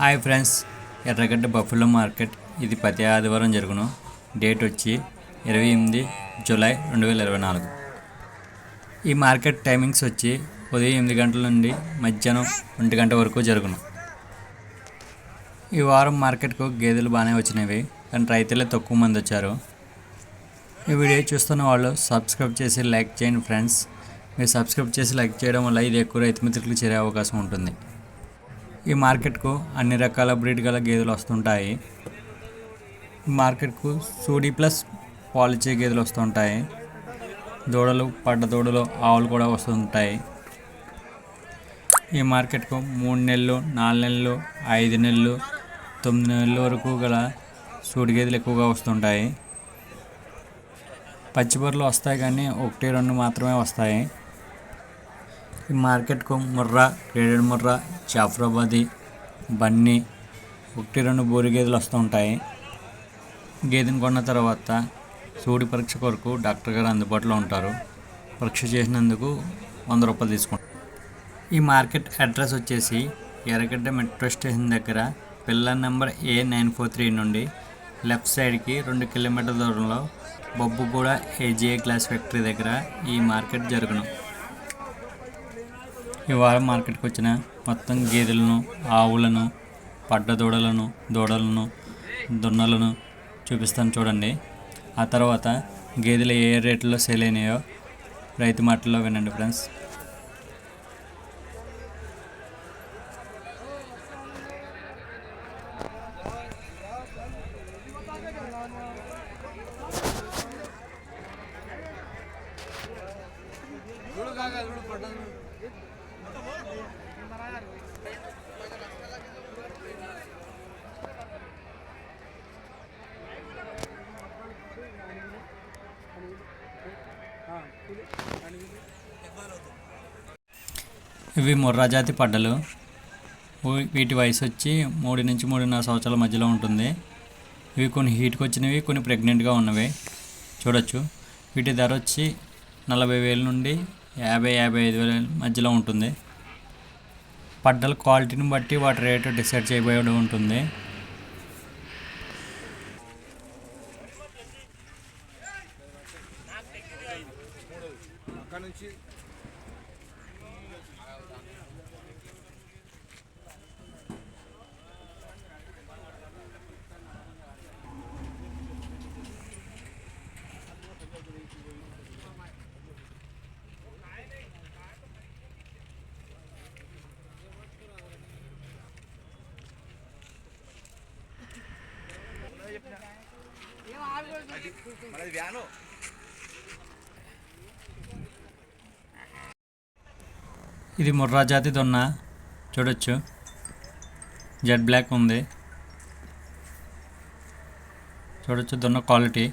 Hi friends Erragadda buffalo market. ఇది ప్రతి ఆదివారం జరుగును. డేట్ వచ్చి ఇరవై ఎనిమిది జూలై రెండు వేల ఇరవై నాలుగు. ఈ మార్కెట్ టైమింగ్స్ వచ్చి ఉదయం ఎనిమిది గంటల నుండి మధ్యాహ్నం ఒంటి గంట వరకు జరుగును. ఈ వారం మార్కెట్కు గేదెలు బాగానే వచ్చినవి కానీ రైతులే తక్కువ మంది వచ్చారు. ఈ వీడియో చూస్తున్న వాళ్ళు సబ్స్క్రైబ్ చేసి లైక్ చేయండి ఫ్రెండ్స్. మీరు సబ్స్క్రైబ్ చేసి లైక్ చేయడం వల్ల ఇది ఎక్కువ రైతు మిత్రులకు చేరే అవకాశం ఉంటుంది. ఈ మార్కెట్కు అన్ని రకాల బ్రీడ్ గల గేదెలు వస్తుంటాయి. మార్కెట్కు సూడి ప్లస్ పాలిచ్చే గేదెలు వస్తుంటాయి. దూడలు పడ్డ దూడలు ఆవులు కూడా వస్తుంటాయి. ఈ మార్కెట్కు మూడు నెలలు నాలుగు నెలలు ఐదు నెలలు తొమ్మిది నెలల వరకు గల సూడి గేదెలు ఎక్కువగా వస్తుంటాయి. పచ్చిబర్రెలు వస్తాయి కానీ ఒకటి రెండు మాత్రమే వస్తాయి. ఈ మార్కెట్కు ముర్రా గ్రేడెడ్ ముర్రా జాఫ్రాబాది బన్నీ ఒకటి రెండు బోరి గేదెలు వస్తూ ఉంటాయి. గేదెను కొన్న తర్వాత సూడి పరీక్ష కొరకు డాక్టర్ గారు అందుబాటులో ఉంటారు. పరీక్ష చేసినందుకు వంద రూపాయలు తీసుకుంటారు. ఈ మార్కెట్ అడ్రస్ వచ్చేసి ఎర్రగడ్డ మెట్రో స్టేషన్ దగ్గర pillar number A nine four three నుండి లెఫ్ట్ సైడ్కి రెండు కిలోమీటర్ల దూరంలో బొబ్బుగూడ ఏజీఏ గ్లాస్ ఫ్యాక్టరీ దగ్గర ఈ మార్కెట్ జరుగును. ఈ వారం మార్కెట్కి వచ్చిన మొత్తం గేదెలను ఆవులను పడ్డ దూడలను దూడలను దున్నలను చూపిస్తాను చూడండి. ఆ తర్వాత గేదెలు ఏ రేట్లో సేల్ అయినాయో రైతు మాటల్లో వినండి ఫ్రెండ్స్. ఇవి ముర్రా జాతి పడ్డలు వీటి వయసు వచ్చి మూడు నుంచి మూడున్నర సంవత్సరాల మధ్యలో ఉంటుంది. ఇవి కొన్ని హీట్కి వచ్చినవి కొన్ని ప్రెగ్నెంట్గా ఉన్నవి. చూడొచ్చు. వీటి ధర వచ్చి నలభై వేల నుండి యాభై యాభై ఐదు వేల మధ్యలో ఉంటుంది. పడ్డల క్వాలిటీని బట్టి వాటి రేటు డిసైడ్ చేయబడి ఉంటుంది. అది వ్యాను ఇది ముర్రా జాతి దొన్న. చూడొచ్చు. జెడ్ బ్లాక్ ఉంది. చూడొచ్చు దొన్న క్వాలిటీ.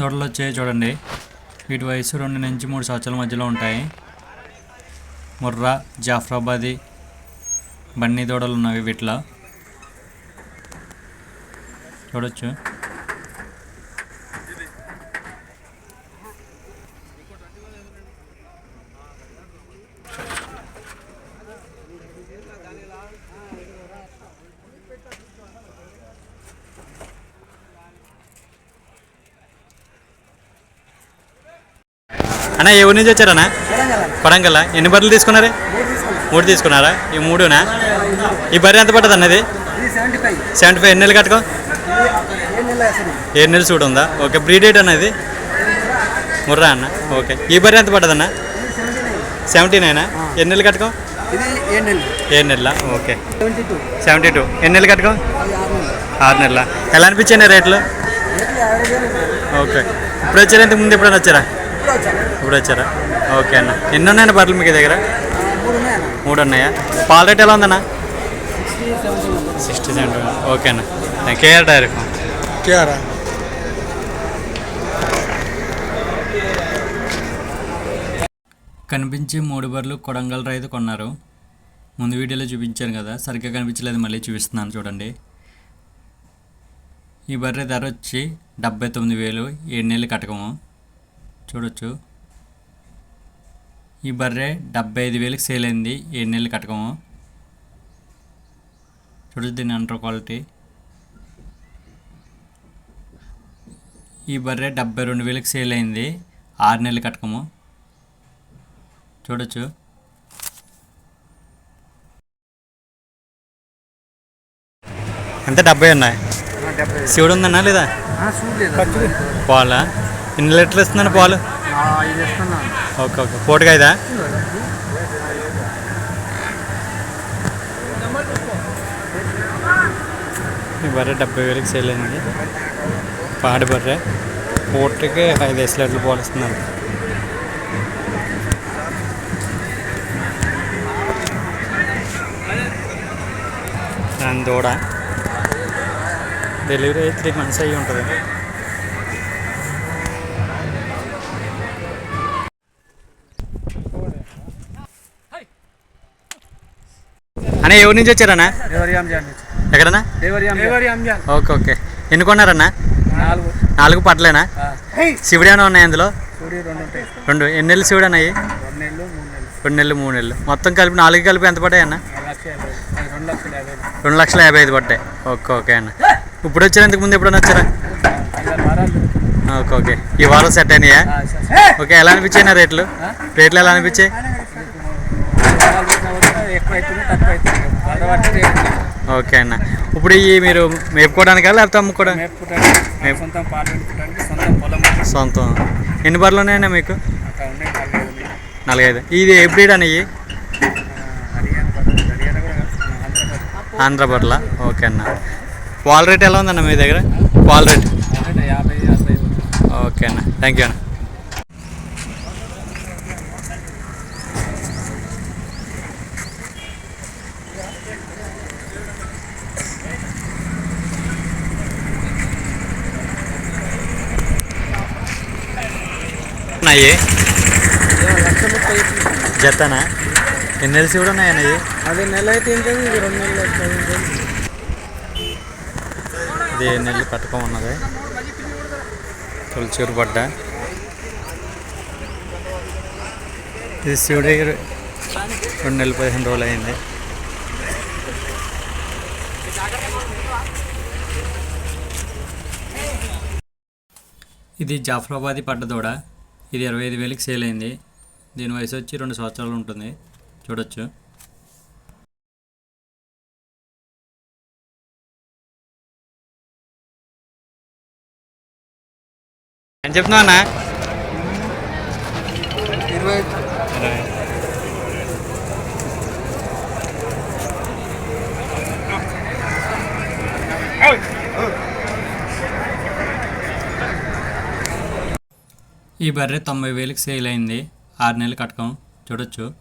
దొడలు వచ్చాయి చూడండి. వీటి వయసు రెండు నుంచి మూడు సంవత్సరాల మధ్యలో ఉంటాయి. ముర్రా జాఫ్రాబాదీ బన్నీ దూడలు ఉన్నవి వీటిలో. చూడొచ్చు. అన్న ఏ ఊరి నుంచి వచ్చారన్నా కొడంగల్ ఎన్ని బర్రెలు తీసుకున్నారు? మూడు తీసుకున్నారా? ఈ మూడునా? ఈ బర్రె ఎంత పడుతుంది అన్నది సెవెంటీ ఫైవ్. ఎన్ని నెలలు కట్టుకో? ఏడు నెలలు చూడు ఉందా? ఓకే బ్రీడేట్ అన్నది ముర్రా అన్న. ఓకే. ఈ బర్రె ఎంత పడ్డది అన్న? సెవెంటీ నైనా? ఎన్ని నెలలు కట్టుకో? ఏడు నెలల? ఓకే. Seventy two. ఎన్ని నెలలు కట్టుకో? ఆరు నెలల? ఎలా అనిపించాయి రేట్లు? ఓకే. ఇప్పుడు వచ్చారా ఇంతకు ముందు ఎప్పుడైనా వచ్చారా? ఇప్పుడు వచ్చారా? ఓకే అన్న. ఎన్ని ఉన్నాయన్న బర్రెలు మీకు దగ్గర? మూడు ఉన్నాయా పాల రేట్ ఎలా ఉందన్న? సిక్స్టీ సెవెంటీ ఓకే అన్న. కేఆర్ డైరీ ఫామ్ కేరా కనిపించే మూడు బర్రెలు కొడంగల్ రైతు కొన్నారు. ముందు వీడియోలో చూపించాను కదా. సరిగ్గా కనిపించలేదు మళ్ళీ చూపిస్తున్నాను చూడండి. ఈ బర్రె ధర వచ్చి డెబ్బై తొమ్మిది వేలు ఏడు నెలలు కటకము చూడొచ్చు. ఈ బర్రె డెబ్బై ఐదు వేలకు సేల్ అయింది ఏడు నెలలు కటకము చూడొచ్చు దీని అండర్ క్వాలిటీ. ఈ బర్రె డెబ్బై రెండు వేలకు సేల్ అయింది ఆరు నెలలు కటకము చూడొచ్చు. ఎంత? డెబ్బై ఉన్నాయి శివుడు ఉందన్నా లేదా? పాలా? ఎన్ని లీటర్లు ఇస్తుందండి పాలు? Okay okay. పూటగా ఐదా ఈ బర్రె డెబ్బై వేలకి సేల్ అయింది. పాడి బర్రె. పూటకి ఐదు వేసి లీటర్లు పాలు దాని దూడ డెలివరీ అయితే త్రీ మంత్స్ అయ్యి ఉంటుంది. అన్న ఎవరి నుంచి వచ్చారన్నా? ఎక్కడన్నా? Okay okay. ఎన్ని కొన్నారన్నా? నాలుగు. నాలుగు పట్లేనా? శివుడు ఏమైనా ఉన్నాయి అందులో? రెండు ఎన్ని నెలలు శివుడు అన్నాయి రెండు నెలలు మూడు నెలలు. మొత్తం కలిపి నాలుగు కలిపి ఎంత పడ్డాయి అన్న? రెండు లక్షల యాభై ఐదు. పడ్డాయి. ఓకే ఓకే అన్న. ఇప్పుడు వచ్చారు? ముందు ఎప్పుడన్నా వచ్చారా? Okay okay. ఈ వారం సెట్ అయినాయా. ఓకే ఎలా అనిపించాయి నా రేట్లు? రేట్లు ఎలా అనిపించాయి? అలవాటు రేటు ఓకే అన్న. ఇప్పుడు ఈ మీరు మేపుకోవడానికా లేకపోతే అమ్ముకోవడం? మేపుకోవడానికి సొంతం పాలు పెట్టుకోవడానికి సొంతం పొలం ఉంది. సొంతం. ఎన్ని బర్రెలు ఉన్నాయన్నా మీకు నాలుగైదు. ఇది ఏ బ్రీడ్ అన్న ఇవి ఆంధ్ర బర్రెల. ఓకే అన్న. పాల రేట్ ఎలా ఉందన్న మీ దగ్గర? పాల రేట్? ఓకే అన్న. థ్యాంక్ యూ అన్న. ఉన్నాయి. లక్ష ముప్పై జతనా? ఎన్ని తెలిసి కూడా ఉన్నాయి అన్నయ్యి? అది నెల అయితే ఏంటది ఇది రెండు నెలలు? ఇది ఏ నెలలు కట్టుకో ఉన్నది తొలిచూరు పడ్డ ఇది శివుడి రెండు నెలలు పదిహేను రోజులు అయింది. ఇది జాఫరాబాదీ పడ్డ దూడ ఇది ఇరవై ఐదు వేలకి సేల్ అయింది. దీని వయసు వచ్చి రెండు సంవత్సరాలు ఉంటుంది. చూడొచ్చు. అని చెప్తున్నా ఈ బర్రె తొంభై వేలకు సేల్ అయింది. ఆరు నెలలు కట్టకం. చూడొచ్చు.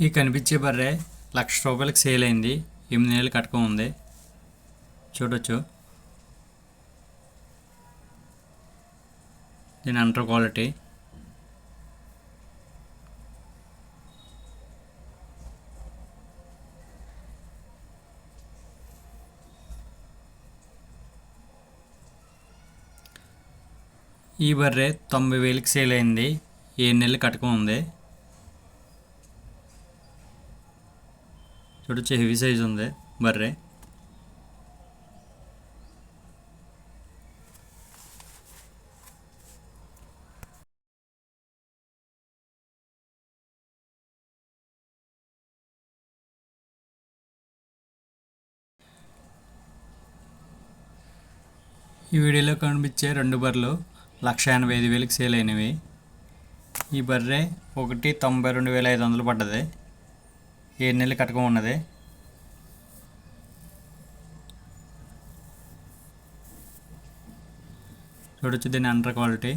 ఈ కనిపించే బర్రె లక్ష రూపాయలకు సేల్ అయింది. ఎనిమిది నెలలు కట్టకం ఉంది. చూడొచ్చు. దీని అండర్ క్వాలిటీ. ఈ బర్రె తొంభై వేలకు సేల్ అయింది. ఏడు నెలలు కటకం ఉంది. చూడొచ్చు హెవీ సైజ్ ఉంది బర్రె. ఈ వీడియోలో కనిపించే రెండు బర్రెలు లక్ష ఎనభై ఐదు వేలకు సేల్ అయినవి. ఈ బర్రె ఒకటి తొంభై రెండు వేల ఐదు వందలు పడ్డది. ఏడు నెలలు కట్టకం ఉన్నది. చూడొచ్చు దీని అండర్ క్వాలిటీ.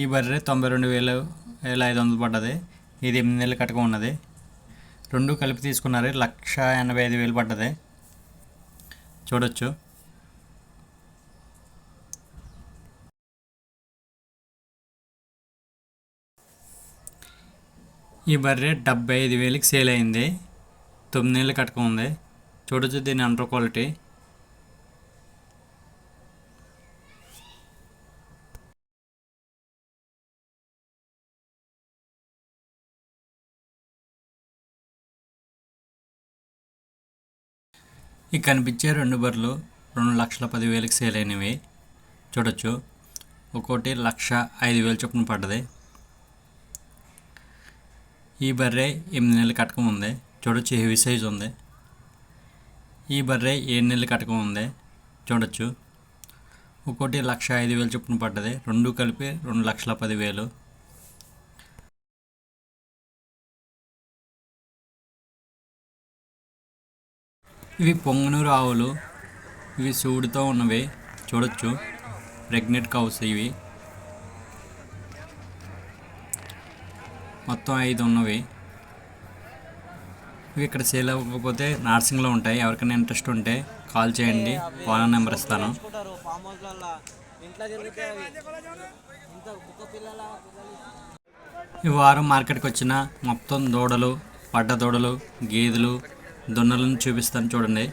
ఈ బర్రె తొంభై రెండు వేలు వేల ఐదు వందలు పడ్డది. ఇది ఎనిమిది నెలలు కట్టకం ఉన్నది. రెండు కలిపి తీసుకున్నారు లక్ష ఎనభై ఐదు వేలు పడ్డది. చూడొచ్చు. ఈ బర్రె డెబ్బై ఐదు వేలకి సేల్ అయింది. తొమ్మిది నెలలు కట్టుకుంది. చూడొచ్చు దీని అండర్ క్వాలిటీ. ఈ కనిపించే రెండు బర్రెలు రెండు లక్షల పదివేలకు సేల్ అయినవి. చూడొచ్చు. ఒక్కోటి లక్ష ఐదు వేలు చొప్పున పడ్డది. ఈ బర్రె ఎనిమిది నెలలు కటకం ఉంది. చూడొచ్చు హెవీ సైజ్ ఉంది. ఈ బర్రె ఏడు నెలలు కటకం ఉంది. చూడొచ్చు. ఒక్కోటి లక్ష ఐదు వేలు చొప్పున పడ్డది. రెండు కలిపి రెండు లక్షల పదివేలు. ఇవి పొంగనూరు ఆవులు. ఇవి సూడితో ఉన్నవి. చూడొచ్చు. ప్రెగ్నెంట్ కౌస్ ఇవి. మొత్తం ఐదు ఉన్నవి. ఇవి ఇక్కడ సేల్ అవ్వకపోతే నర్సింగ్లో ఉంటాయి. ఎవరికైనా ఇంట్రెస్ట్ ఉంటే కాల్ చేయండి. ఫోన్ నెంబర్ ఇస్తాను. ఈ వారం మార్కెట్కి వచ్చిన మొత్తం దూడలు పడ్డ దూడలు గేదెలు దున్నలను చూపిస్తాను చూడండి.